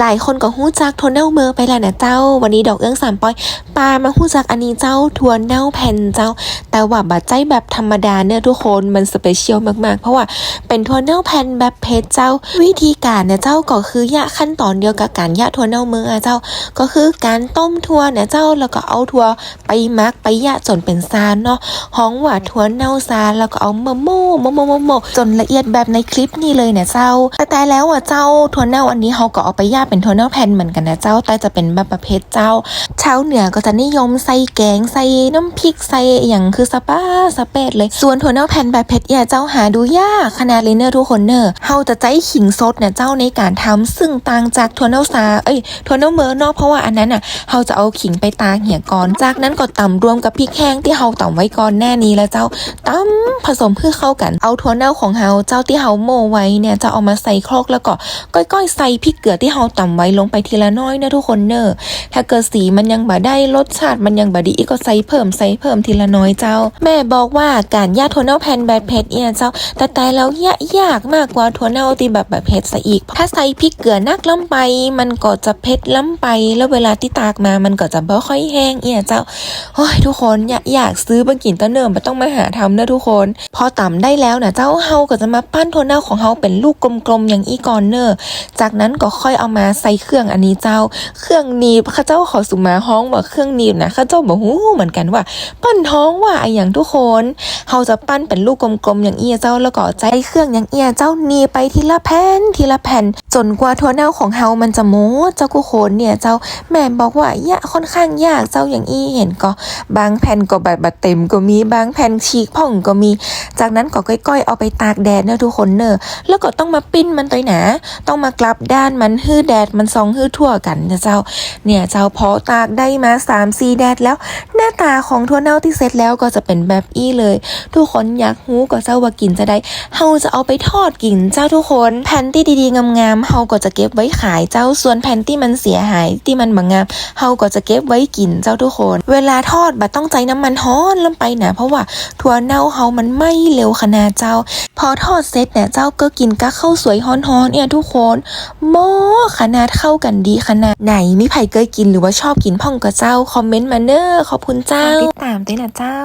หลายคนก็หู้จักถั่วเน่าเมอไปแล้วนะเจ้า วันนี้ดอกเอื้องสามปอยปามาหู้จักอันนี้เจ้าถั่วเน่าแผ่นเจ้า แต่ว่าบัดใจแบบธรรมดาเนี่ยทุกคนมันสเปเชียลมากๆ เพราะว่าเป็นถั่วเน่าแผ่นแบบเพชรเจ้า วิธีการเนี่ยเจ้าก็คือยะขั้นตอนเดียวกับการยะถั่วเน่าเมออะเจ้า ก็คือการต้มถั่วเนี่ยเจ้าแล้วก็เอาถั่วไปมักไปยะจนเป็นซานเนาะห้องว่าถั่วเน่าซานแล้วก็เอามาโม่โมโมโม่โมจนละเอียดแบบในคลิปนี้เลยเนี่ยเจ้าแต่แต่แล้วอะเจ้าถั่วเน่าอันนี้เขาก็เอาไปย่าเป็นถั่วเน่าแผ่นเหมือนกันนะเจ้า แต่จะเป็นแบบประเภทเจ้า ชาวเหนือก็จะนิยมใส่แกงใส่น้ำพริกใส่อย่างคือสปาสเปดเลย ส่วนถั่วเน่าแผ่นแบบเผ็ดเนี่ยเจ้าหาดูยากขนาดเลยเนอร์ทุกคนเนอร์เฮาจะใจขิงสดเนี่ยเจ้าในการทำซึ่งต่างจากถั่วเน่าซาเอ้ยถั่วเน่าเมอเนาะเพราะว่าอันนั้นอะเฮาจะเอาขิงไปตากเหี่ยก่อนจากนั้นก็ตำรวมกับพริกแห้งที่เฮาตำไว้ก่อนแน่นี้แล้วเจ้าตำผสมเพื่อเข้ากันเอาถั่วเน่าของเฮาเจ้าที่เฮาโม่ไว้เนี่ยจะเอามาใส่ครกแล้วก็ก้อยๆใส่พริกเกลือที่เฮาต่ำไว้ลงไปทีละน้อยเนอะทุกคนเนอะถ้าเกิดสีมันยังบ่ได้รสชาติมันยังบ่ดีอีกก็ใส่เพิ่มใส่เพิ่มทีละน้อยเจ้า แม่บอกว่าการย่าถั่วเน่าแผ่นแบบเผ็ดเนี่ยเจ้า แต่แต่แล้วยะยากมากกว่าถั่วเน่าที่แบบแบบเผ็ดซะอีก ถ้าใส่พริกเกลือนักล้ำไป มันก็จะเผ็ดล้ำไป แล้วเวลาที่ตากมามันก็จะบ่ค่อยแห้งเอี่ยเจ้าโอ้ยทุกคนอยากอยากซื้อมากินตะเนิมไม่ต้องมาหาทำเนะทุกคน พอต่ำได้แล้วนะเจ้าเฮาก็จะมาปั้นถั่วเน่าของเฮาเป็นลูกกลมๆอย่างอีกอนเนอร์จากนั้นก็ค่อยเอามาใส่เครื่องอันนี้เจ้า เครื่องนีบข้าเจ้าขอสุมาฮ้องว่าเครื่องนีบนะข้าเจ้าบอกหูเหมือนกันว่า ปั้นท้องว่าไออย่างทุกคนเฮาจะปั้นเป็นลูกกลมๆอย่างเอียเจ้าแล้วก็ใจเครื่องอย่างเอียเจ้านีไปทีละแผ่นทีละแผ่น จนกว่าถั่วเน่าของเฮามันจะโมดเจ้ากุโคนเนี่ยเจ้าแม่บอกว่ายะค่อนข้างยากเจ้าอย่างอีเห็นก็ บางแผ่นก็บบแบบเต็มก็มีบางแผ่นฉีกพ่องก็มี จากนั้นก็ก้อยๆเอาไปตากแดดเนอะทุกคนเนอะแล้วก็ต้องมาปิ้นมันตัวหนา ต้องมากลับด้านมันฮื้อแดดมันซองฮือทั่วกันนะเจ้า เนี่ยเจ้าพอตากได้มา3ามสี่แดดแล้ว หน้าตาของถั่วเน่าที่เสร็จแล้วก็จะเป็นแบบอี้เลย ทุกคนอยากหูก็เจ้าว่ากินจะได้เฮาจะเอาไปทอดกินเจ้าทุกคนแผ่นที่ดีๆงามๆเฮาก็จะเก็บไว้ขายเจ้าส่วนแผ่นที่มันเสียหายที่มันบางงามเฮาก็จะเก็บไว้กินเจ้าทุกคน เวลาทอดบัดต้องใจน้ำมันฮ้อนลงไปนะเพราะว่าถั่วเน่าเฮามันไม้เร็วขนาดเจ้า พอทอดเสร็จเนี่ยเจ้าก็กินกับข้าวสวยฮ้อนๆเนี่ยทุกคนโมขนาดเข้ากันดีขนาดไหนมิไผ่เคยกินหรือว่าชอบกินพ่องกระเจ้า คอมเมนต์มาเนอร์ขอบคุณเจ้าติดตามด้วยนะเจ้า